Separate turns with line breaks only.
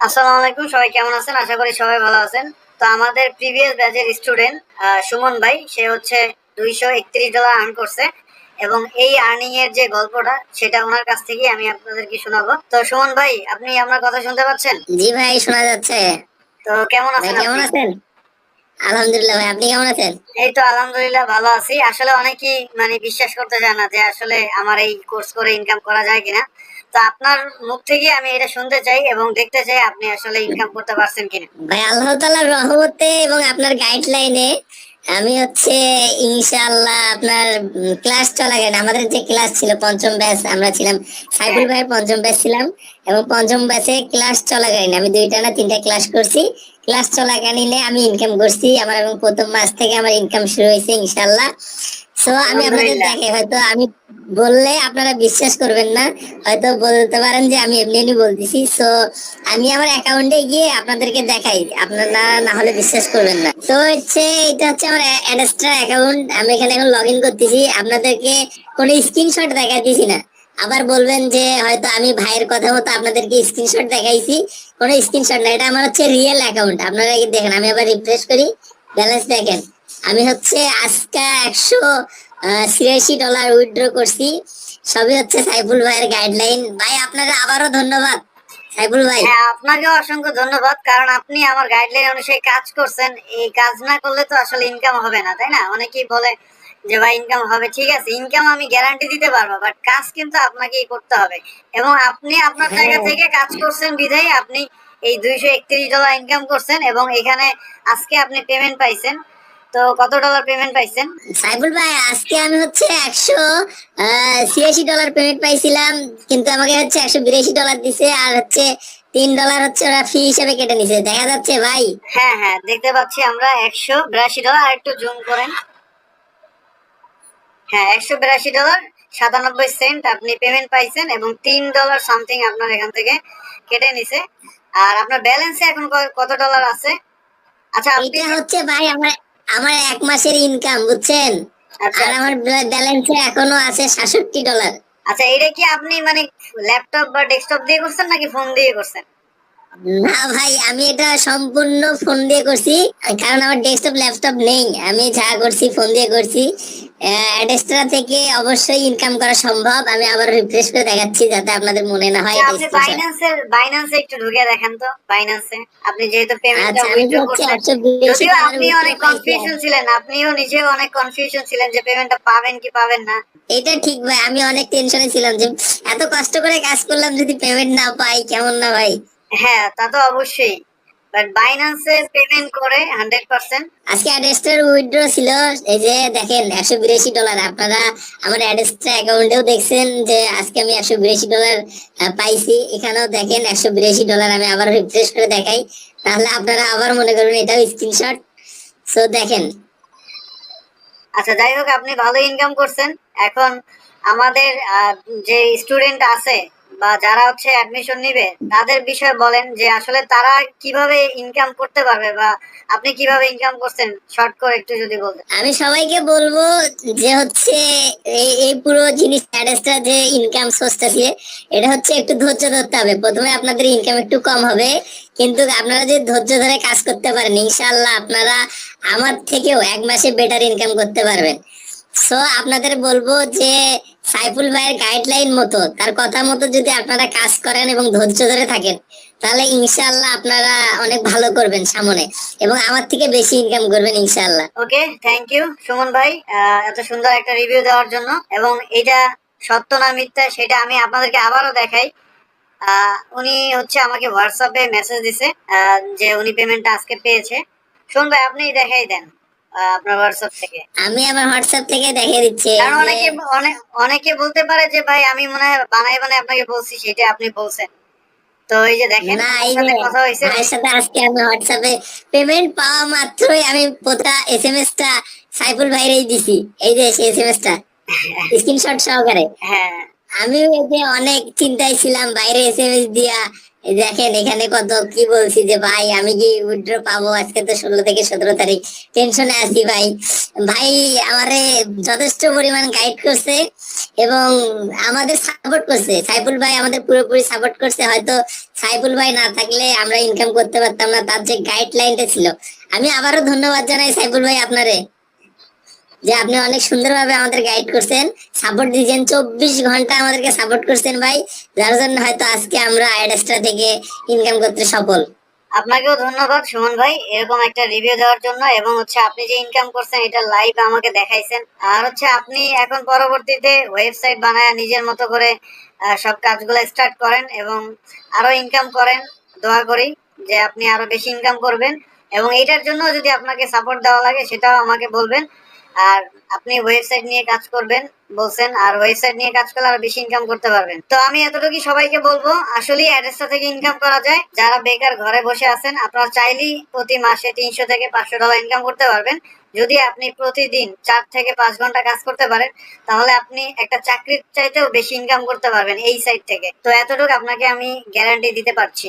আসসালামু আলাইকুম সবাই কেমন আছেন? আশা করি সবাই ভালো আছেন। তো আমাদের প্রিভিয়াস ব্যাচের স্টুডেন্ট সুমন ভাই সে হচ্ছে দুইশো একত্রিশ ডলার আর্ন করছে এবং এই আর্নিং এর যে গল্পটা সেটা ওনার কাছ থেকে আমি আপনাদেরকে শোনাবো। তো সুমন ভাই আপনি আমার কথা শুনতে পাচ্ছেন?
জি ভাই শোনা যাচ্ছে।
তো কেমন আছেন
কেমন আছেন? আলহামদুলিল্লাহ ভাই আপনি কেমন আছেন?
এই তো আলহামদুলিল্লাহ ভালো আছি। আসলে অনেকেই মানে বিশ্বাস করতে চায় না যে আসলে আমার এই কোর্স করে ইনকাম করা যায় কিনা। তো আপনার মুখ থেকে আমি এটা শুনতে চাই এবং দেখতে চাই আপনি আসলে ইনকাম করতে পারছেন কিনা।
ভাই আল্লাহ রহমতে এবং আপনার গাইডলাইনে আমি হচ্ছে ইনশাআল্লাহ আপনার ক্লাস চলাকালীন আমাদের যে ক্লাস ছিল পঞ্চম ব্যাচ আমরা ছিলাম সাইফুল ভাইয়ের পঞ্চম ব্যাচ ছিলাম এবং পঞ্চম ব্যাচে ক্লাস চলাকালীন আমি দুইটা না তিনটা ক্লাস করছি। ক্লাস চলাকালীনে আমি ইনকাম করছি। আমার এবং প্রথম মাস থেকে আমার ইনকাম শুরু হয়েছে ইনশাআল্লাহ। সো আমি আপনাদের দেখে হয়তো আমি বললে আপনারা বিশ্বাস করবেন না হয়তো বলতে পারেন যে আমি এমনি এমনি বলতেছি। সো আমি আমার অ্যাকাউন্টে গিয়ে আপনাদেরকে দেখাই আপনারা না হলে বিশ্বাস করবেন না। তো হচ্ছে এটা হচ্ছে আমার অ্যাডেস্ট্রা অ্যাকাউন্ট আমি এখানে এখন লগ ইন করতেছি। আপনাদেরকে কোনো স্ক্রিনশট দেখাইতেছি না। আবার বলবেন যে হয়তো আমি ভাইয়ের কথা মতো আপনাদেরকে স্ক্রিনশট দেখাইছি। কোনো স্ক্রিনশট না এটা আমার হচ্ছে রিয়েল অ্যাকাউন্ট আপনারা কি দেখেন আমি আবার রিফ্রেশ করি। ব্যালেন্স দেখেন। আমি হচ্ছে আজকে একশো ছিয়াশি ডলার উইথড্র করছি। সবই হচ্ছে সাইফুল ভাইয়ের গাইডলাইন ভাই আপনাকে আবারও ধন্যবাদ। সাইফুল ভাই।
হ্যাঁ আপনাকেও অসংখ্য ধন্যবাদ কারণ আপনি আমার গাইডলাইন কাজ করছেন। এই কাজ না করলে তো আসলে ইনকাম হবে না তাই না? অনেকেই বলে যে ভাই ইনকাম হবে। ঠিক আছে ইনকাম আমি গ্যারান্টি দিতে পারব বাট কাজ কিন্তু আপনাকেই করতে হবে। এবং আপনি আপনার
হ্যাঁ।
জায়গা থেকে কাজ করছেন বিধায় আপনি এই দুইশো একত্রিশ ডলার ইনকাম করছেন এবং এখানে আজকে আপনি পেমেন্ট পাইছেন। তো কত ডলার পেমেন্ট পাইছেন?
সাইফুল ভাই আজকে আমি হচ্ছে একশো ছিয়াশি ডলার পেমেন্ট পাইছিলাম কিন্তু আমাকে হচ্ছে একশো বিরাশি ডলার দিছে আর হচ্ছে তিন ডলার হচ্ছে ওরা ফি হিসেবে কেটে নিছে। দেখা যাচ্ছে ভাই।
হ্যাঁ হ্যাঁ দেখতে পাচ্ছি আমরা একশো বিরাশি ডলার আর একটু জুম করেন। হ্যাঁ একশো বিরাশি ডলার সাতানব্বই সেন্ট আপনি পেমেন্ট পাইছেন এবং তিন ডলার সামথিং আপনার এখান থেকে কেটে নিছে। আর আপনার ব্যালেন্সে এখন কত ডলার আছে? আচ্ছা আপনি
হচ্ছে ভাই আমার আমার এক মাসের ইনকাম বুঝছেন?
আচ্ছা।
আর আমার ব্যালেন্সে এখনও আছে সাতষট্টি ডলার
আচ্ছা এটা কি আপনি মানে ল্যাপটপ বা ডেস্কটপ দিয়ে করছেন নাকি ফোন দিয়ে করছেন?
না ভাই আমি এটা সম্পূর্ণ ফোন দিয়ে করছি কারণ আমার ডেস্কটপ ল্যাপটপ নেই। আমি যা করছি ফোন দিয়ে করছি। অ্যাডেস্ট্রা থেকে অবশ্যই ইনকাম করা সম্ভব। আমি আবার রিফ্রেশ করে দেখাচ্ছি যাতে আপনাদের মনে না হয়
আপনি। বাইন্যান্সের বাইন্যান্সে একটু ঢুকে দেখেন তো বাইন্যান্সে আপনি যেহেতু পেমেন্টটা
আচ্ছা
উইথড্র করছেন। যদিও আপনি অনেক কনফিউশন ছিলেন আপনিও নিজেও অনেক কনফিউশন ছিলেন যে পেমেন্টটা পাবেন কি পাবেন না।
এটা ঠিক ভাই আমি অনেক টেনশনে ছিলাম যে এত কষ্ট করে কাজ করলাম যদি পেমেন্ট না পাই কেমন না ভাই?
হ্যাঁ তা তো অবশ্যই। বাট বাইন্যান্সে পেমেন্ট করে হান্ড্রেড পার্সেন্ট
আজকে অ্যাডেস্টার উইথড্র ছিল এই যে দেখেন একশো বিরাশি ডলার আপনারা আমার অ্যাডেস্টার অ্যাকাউন্টেও দেখছেন যে আজকে আমি একশো বিরাশি ডলার পাইছি। এখানেও দেখেন একশো বিরাশি ডলার আমি আবার রিফ্রেশ করে দেখাই। তাহলে আপনারা আবার মনে করবেন এটাও স্ক্রিনশট সো দেখেন।
আচ্ছা যাই হোক আপনি ভালো ইনকাম করছেন। এখন আমাদের যে স্টুডেন্ট আছে বা যারা হচ্ছে অ্যাডমিশন নিবে, তাদের বিষয়ে বলেন যে আসলে তারা কীভাবে ইনকাম করতে পারবে বা আপনি কীভাবে ইনকাম করছেন শর্ট করে একটু যদি বলতেন।
আমি সবাইকে বলব যে হচ্ছে এই এই পুরো জিনিস অ্যাডেসটা যে ইনকাম সোর্সটা দিয়ে, এটা হচ্ছে একটু ধৈর্য ধরতে হবে। প্রথমে আপনাদের ইনকাম একটু কম হবে, কিন্তু আপনারা যদি ধৈর্য ধরে কাজ করতে পারেন ইনশাল্লাহ আপনারা আমার থেকেও এক মাসে বেটার ইনকাম করতে পারবেন। সো আপনাদের বলব যে সাইফুল ভাইয়ের গাইডলাইন মতো, তার কথা মতো যদি আপনারা কাজ করেন এবং ধৈর্য ধরে থাকেন, তাহলে ইনশাআল্লাহ আপনারা অনেক ভালো করবেন সামনে এবং আমার থেকে বেশি ইনকাম করবেন ইনশাল্লাহ
ওকে থ্যাংক ইউ সুমন ভাই। এত সুন্দর একটা রিভিউ দেওয়ার জন্য এবং এটা সত্য না মিথ্যা সেটা আমি আপনাদেরকে আবারও দেখাই। উনি হচ্ছে আমাকে হোয়াটসঅ্যাপে মেসেজ দিছে যে উনি পেমেন্টটা আজকে পেয়েছে। সুমন ভাই আপনি দেখাই দেন। আপনার হোয়াটসঅ্যাপ থেকে।
আমি আমার হোয়াটসঅ্যাপ থেকে দিচ্ছি
কারণ অনেকে অনেক বলতে পারে যে ভাই আমি মনে হয় বানাই বানাই আপনাকে বলছি সেটা আপনি বলছেন। তো এই যে দেখেন সাথে কথা হয়েছে।
ভাইয়ের সাথে আজকে আমি হোয়াটসঅ্যাপে পেমেন্ট পাওয়া মাত্রই আমি পোতা এস এম এস টা সাইফুল ভাইরেই দিছি। এই যে সেই এস এম এস টা স্ক্রিনশট সহকারে।
হ্যাঁ।
আমি এই যে অনেক চিন্তায় ছিলাম বাইরে এস এম এস দিয়া দেখেন, এখানে কত কি বলছি যে, ভাই, আমি কি উইথড্র পাবো? আজকে তো ষোলো থেকে সতেরো তারিখ। টেনশনে আছি, ভাই। ভাই, আমারে যথেষ্ট পরিমাণ গাইড করছে এবং আমাদের সাপোর্ট করছে। সাইফুল ভাই আমাদের পুরোপুরি সাপোর্ট করছে। হয়তো সাইফুল ভাই না থাকলে আমরা ইনকাম করতে পারতাম না। তার যে গাইডলাইনটা ছিল। আমি আবারও ধন্যবাদ জানাই সাইফুল ভাই আপনারে। যে আপনি অনেক সুন্দরভাবে আমাদের গাইড করছেন সাপোর্ট দিয়েছেন, চব্বিশ ঘণ্টা আমাদেরকে সাপোর্ট করছেন ভাই। যার জন্য হয়তো আজকে আমরা আইডেস্ট্রা থেকে ইনকাম করতে সফল।
আপনাকেও ধন্যবাদ সুমন ভাই, এরকম একটা রিভিউ দেওয়ার জন্য। এবং হচ্ছে আপনি যে ইনকাম করছেন, এটা লাইভ আমাকে দেখাইছেন। আর হচ্ছে আপনি এখন পরবর্তীতে ওয়েবসাইট বানায় নিজের মতো করে সব কাজগুলো স্টার্ট করেন এবং আরও ইনকাম করেন। দোয়া করি যে আপনি আরও বেশি ইনকাম করবেন। এবং এটার জন্য যদি আপনাকে সাপোর্ট দেওয়া লাগে, সেটাও আমাকে বলবেন। আর আপনি ওয়েবসাইট নিয়ে কাজ করবেন, বলছেন, আর ওয়েবসাইট নিয়ে কাজ করলে আরও বেশি ইনকাম করতে পারবেন। তো আমি এতটুকুই সবাইকে বলব আসলে অ্যাড্রেসটা থেকে ইনকাম করা যায়। যারা বেকার ঘরে বসে আছেন, আপনারা চাইলেই প্রতি মাসে তিনশো থেকে পাঁচশো ডলার ইনকাম করতে পারবেন। যদি আপনি প্রতিদিন চার থেকে পাঁচ ঘণ্টা কাজ করতে পারেন, তাহলে আপনি একটা চাকরির চাইতেও বেশি ইনকাম করতে পারবেন এই সাইট থেকে। তো এতটুকু আপনাকে আমি গ্যারান্টি দিতে পারছি।